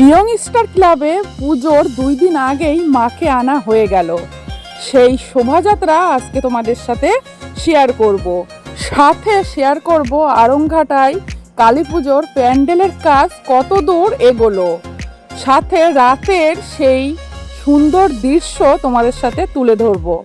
Young star ক্লাবে পুজোর দুই দিন আগেই মাকে আনা হয়ে গেল। সেই শোভাযাত্রা আজকে তোমাদের সাথে শেয়ার করব। সাথে শেয়ার করব আরংঘাটায় কালী পুজোর প্যান্ডেলের কাজ কত দূর এগোলো। সাথে রাতের সেই সুন্দর দৃশ্য তোমাদের সাথে তুলে ধরবো।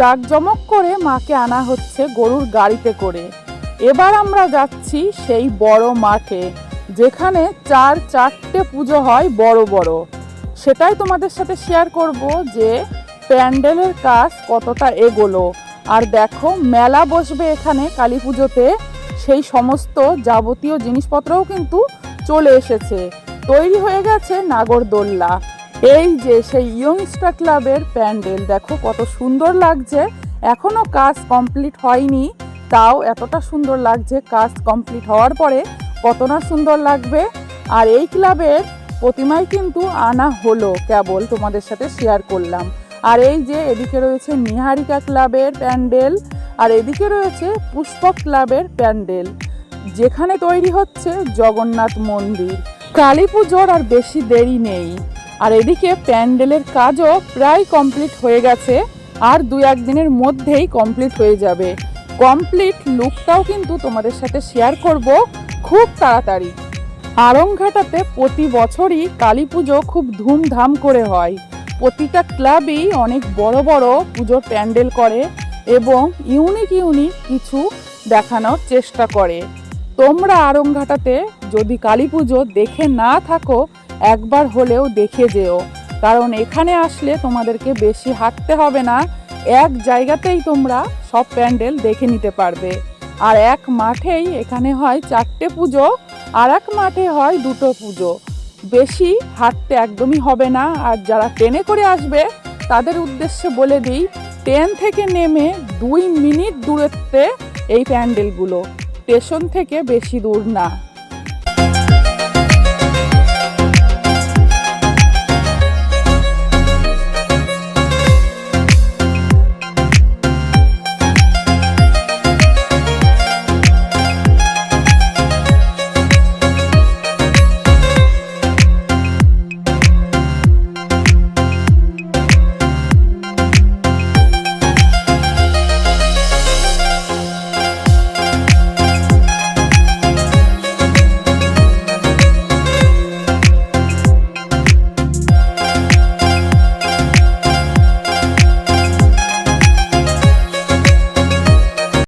জাঁকজমক করে মাকে আনা হচ্ছে গরুর গাড়িতে করে। এবার আমরা যাচ্ছি সেই বড় মাঠে, যেখানে চার চারটে পুজো হয় বড় বড়। সেটাই তোমাদের সাথে শেয়ার করব যে প্যান্ডেলের কাজ কতটা এগোলো। আর দেখো, মেলা বসবে এখানে কালী পুজোতে। সেই সমস্ত যাবতীয় জিনিসপত্রও কিন্তু চলে এসেছে। তৈরি হয়ে গেছে নাগরদোল্লা। এই যে সেই ইয়ংস্টার ক্লাবের প্যান্ডেল, দেখো কত সুন্দর লাগছে। এখনও কাজ কমপ্লিট হয়নি, তাও এতটা সুন্দর লাগছে কাজ কমপ্লিট হওয়ার পরে কত না সুন্দর লাগবে। আর এই ক্লাবের প্রতিমাই কিন্তু আনা হলো, কেবল তোমাদের সাথে শেয়ার করলাম। আর এই যে এদিকে রয়েছে নিহারিকা ক্লাবের প্যান্ডেল, আর এদিকে রয়েছে পুষ্পক ক্লাবের প্যান্ডেল, যেখানে তৈরি হচ্ছে জগন্নাথ মন্দির। কালী পুজোর আর বেশি দেরি নেই। আর এদিকে প্যান্ডেলের কাজও প্রায় কমপ্লিট হয়ে গেছে, আর দু একদিনের মধ্যেই কমপ্লিট হয়ে যাবে। কমপ্লিট লুকটাও কিন্তু তোমাদের সাথে শেয়ার করব খুব তাড়াতাড়ি। আরংঘাটাতে প্রতি বছরই কালী পুজো খুব ধুমধাম করে হয়। প্রতিটা ক্লাবই অনেক বড় বড় পুজোর প্যান্ডেল করে এবং ইউনিক ইউনিক কিছু দেখানোর চেষ্টা করে। তোমরা আরংঘাটাতে যদি কালী পুজো দেখে না থাকো একবার হলেও দেখে যেও। কারণ এখানে আসলে তোমাদেরকে বেশি হাঁটতে হবে না। এক জায়গাতেই তোমরা সব প্যান্ডেল দেখে নিতে পারবে। আর এক মাঠেই এখানে হয় চারটে পুজো, আর এক মাঠে হয় দুটো পুজো। বেশি হাঁটতে একদমই হবে না। আর যারা ট্রেনে করে আসবে, তাদের উদ্দেশ্যে বলে দিই, ট্রেন থেকে নেমে দুই মিনিট দূরত্বে এই প্যান্ডেলগুলো। স্টেশন থেকে বেশি দূর না।